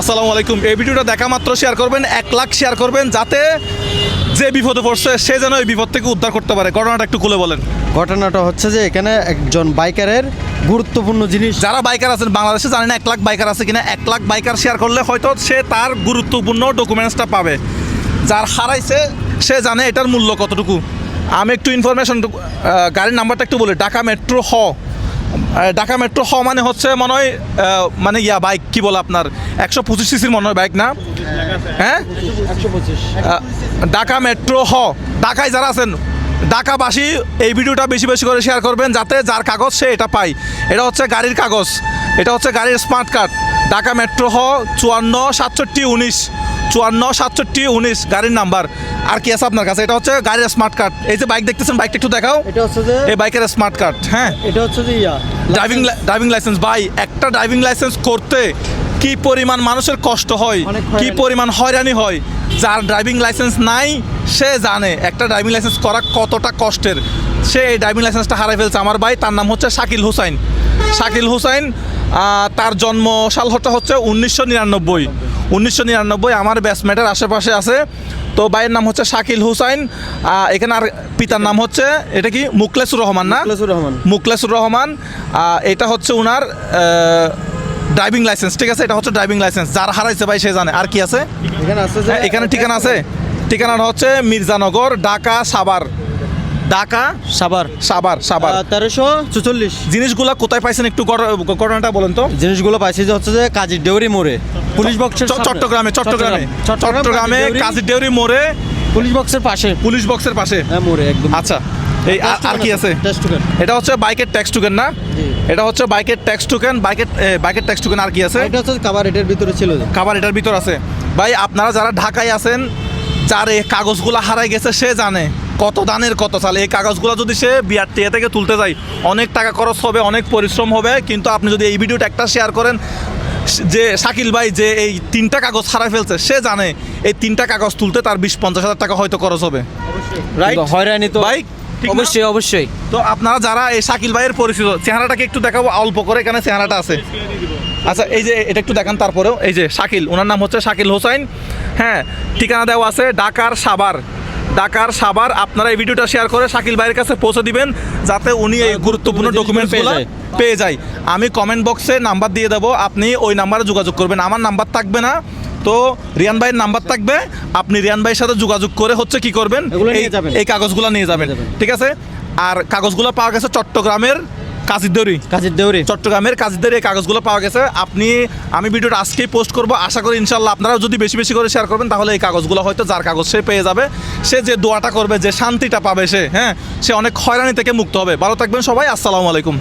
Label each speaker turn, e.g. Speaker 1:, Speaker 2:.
Speaker 1: আসসালামু আলাইকুম। এই ভিডিওটা দেখা মাত্র শেয়ার করবেন এক লাখ শেয়ার করবেন যাতে যে বিপদে পড়ছে সে যেন এই বিপদ থেকে উদ্ধার করতে পারে। ঘটনাটা একটু খুলে বলেন।
Speaker 2: ঘটনাটা হচ্ছে যে এখানে একজন বাইকারের গুরুত্বপূর্ণ জিনিস
Speaker 1: যারা বাইকার আছেন বাংলাদেশে জানেন না এক লাখ বাইকার আছে কিনা এক লাখ বাইকার শেয়ার করলে হয়তো সে তার গুরুত্বপূর্ণ ডকুমেন্টসটা পাবে। যার হারাইছে সে জানে এটার মূল্য কতটুকু। আমি একটু ইনফরমেশন গাড়ির নাম্বারটা একটু বলি ঢাকা মেট্রো হ। ঢাকা মেট্রো হ মানে হচ্ছে মনে হয় মানে ইয়া বাইক কি বলে আপনার? একশো পঁচিশ সিসির মনে হয় বাইক না? হ্যাঁ? ঢাকা মেট্রো হ। ঢাকায় যারা আছেন, ঢাকাবাসী এই ভিডিওটা বেশি বেশি করে শেয়ার করবেন যাতে যার কাগজ সে এটা পায়। এটা হচ্ছে গাড়ির কাগজ। এটা হচ্ছে গাড়ির স্মার্ট কার্ড ঢাকা মেট্রো হ, চুয়ান্ন, সাতষট্টি, উনিশ। চুয়ান্ন সাতষট্টি উনিশ গাড়ির নাম্বার। আর কি আছে আপনার কাছে? এটা হচ্ছে গাড়ির স্মার্ট কার্ড এই যে বাইক দেখতেছেন বাইকটা একটু দেখাও।
Speaker 2: এটা হচ্ছে যে
Speaker 1: এই বাইকের স্মার্ট কার্ড হ্যাঁ?
Speaker 2: এটা হচ্ছে যে ইয়া।
Speaker 1: ড্রাইভিং ড্রাইভিং লাইসেন্স ভাই একটা ড্রাইভিং লাইসেন্স করতে কি পরিমাণ মানুষের কষ্ট হয়? কি পরিমাণ হয়রানি হয়? যার ড্রাইভিং লাইসেন্স নাই সে জানে একটা ড্রাইভিং লাইসেন্স করা কতটা কষ্টের। সে এই ড্রাইভিং লাইসেন্সটা হারাই ফেলছে। আমার ভাই তার নাম হচ্ছে শাকিল হুসাইন। শাকিল হুসাইন তার জন্ম সাল হচ্ছে উনিশশো নিরানব্বই। উনিশশো নিরানব্বই আমার ব্যাচমেটের আশেপাশে আছে। তো ভাইয়ের নাম হচ্ছে শাকিল হুসাইন এখানে আর পিতার নাম হচ্ছে এটা কি? মুকলেসুর রহমান না?
Speaker 2: রহমান।
Speaker 1: মুকলেসুর রহমান এটা হচ্ছে ওনার ড্রাইভিং লাইসেন্স ঠিক আছে? এটা হচ্ছে ড্রাইভিং লাইসেন্স যার হারাইছে ভাই সে জানে। আর কি আছে?
Speaker 2: এখানে
Speaker 1: হ্যাঁ, এখানে ঠিকানা আছে? ঠিকানাটা হচ্ছে মির্জানগর ঢাকা সাভার। ঢাকা
Speaker 2: সাবার
Speaker 1: সাভার সাভার।
Speaker 2: তেরোশো চুচল্লিশ।
Speaker 1: জিনিসগুলা কোথায় পাইছেন একটু ঘট- ঘটনাটা বলেন তো?
Speaker 2: জিনিসগুলো পাইছি যে হচ্ছে যে কাজীর দেউরি মোড়ে। পুলিশ বক্সের
Speaker 1: চট্টগ্রামে চট্টগ্রামে।
Speaker 2: চট্টগ্রামে
Speaker 1: কাজী দেউরি মোড়ে।
Speaker 2: পুলিশ বক্সের পাশে।
Speaker 1: পুলিশ বক্সের পাশে।
Speaker 2: হ্যাঁ মোড়ে একদম।
Speaker 1: আচ্ছা এই আর- কি আছে? এটা হচ্ছে বাইকের ট্যাক্স টুকেন না? এটা হচ্ছে বাইকের ট্যাক্স টুকেন বাইকের বাইকের ট্যাক্স টুকেন আর কি আছে?
Speaker 2: এটা হচ্ছে কাবার এটার ভিতরে ছিল।
Speaker 1: খাবার এটার ভিতর আছে। ভাই আপনারা যারা ঢাকায় আছেন যার এই কাগজগুলো হারাই গেছে সে জানে। কত দানের কত সালে এই কাগজগুলো যদি সে বিআরটিএ থেকে তুলতে যায় অনেক টাকা খরচ হবে অনেক পরিশ্রম হবে। কিন্তু আপনি যদি এই ভিডিওটা একটা শেয়ার করেন যে শাকিল ভাই যে এই তিনটা কাগজ হারাই ফেলছে সে জানে এই তিনটা কাগজ তুলতে তার বিশ পঞ্চাশ হাজার টাকা হয়তো খরচ হবে। রাইট
Speaker 2: হয়রানি তো
Speaker 1: ভাই
Speaker 2: অবশ্যই অবশ্যই।
Speaker 1: তো আপনারা যারা এই শাকিল ভাইয়ের পরিচিত চেহারাটাকে একটু দেখাবো অল্প করে এখানে চেহারাটা আছে। আচ্ছা এই যে এটা একটু দেখান তারপরেও। এই যে শাকিল ওনার নাম হচ্ছে শাকিল হোসাইন। হ্যাঁ ঠিকানা দেওয়া আছে ঢাকার সাভার। ঢাকার সাবার আপনারা এই ভিডিওটা শেয়ার করে শাকিল ভাইয়ের কাছে পৌঁছে দিবেন যাতে উনি এই গুরুত্বপূর্ণ ডকুমেন্ট
Speaker 2: পেয়ে যায়।
Speaker 1: পেয়ে যায়। আমি কমেন্ট বক্সে নাম্বার দিয়ে দেবো আপনি ওই নাম্বারে যোগাযোগ করবেন। আমার নাম্বার থাকবে না তো রিয়ান ভাইয়ের নাম্বার থাকবে। আপনি রিয়ান ভাইয়ের সাথে যোগাযোগ করে হচ্ছে কি করবেন? এই-
Speaker 2: যাবেন।
Speaker 1: এই কাগজগুলো
Speaker 2: নিয়ে যাবেন।
Speaker 1: ঠিক আছে? আর কাগজগুলো পাওয়া গেছে চট্টগ্রামের কাজিদৌরি
Speaker 2: কাজীর দেউরি
Speaker 1: চট্টগ্রামের কাজীদের এই কাগজগুলো পাওয়া গেছে। আপনি আমি ভিডিওটা আজকেই পোস্ট করব। আশা করি ইনশাল্লাহ আপনারা যদি বেশি বেশি করে শেয়ার করবেন তাহলে এই কাগজগুলো হয়তো যার কাগজ সে পেয়ে যাবে। সে যে দোয়াটা করবে যে শান্তিটা পাবে সে হ্যাঁ? সে অনেক হয়রানি থেকে মুক্ত হবে। ভালো থাকবেন সবাই আসসালামু আলাইকুম।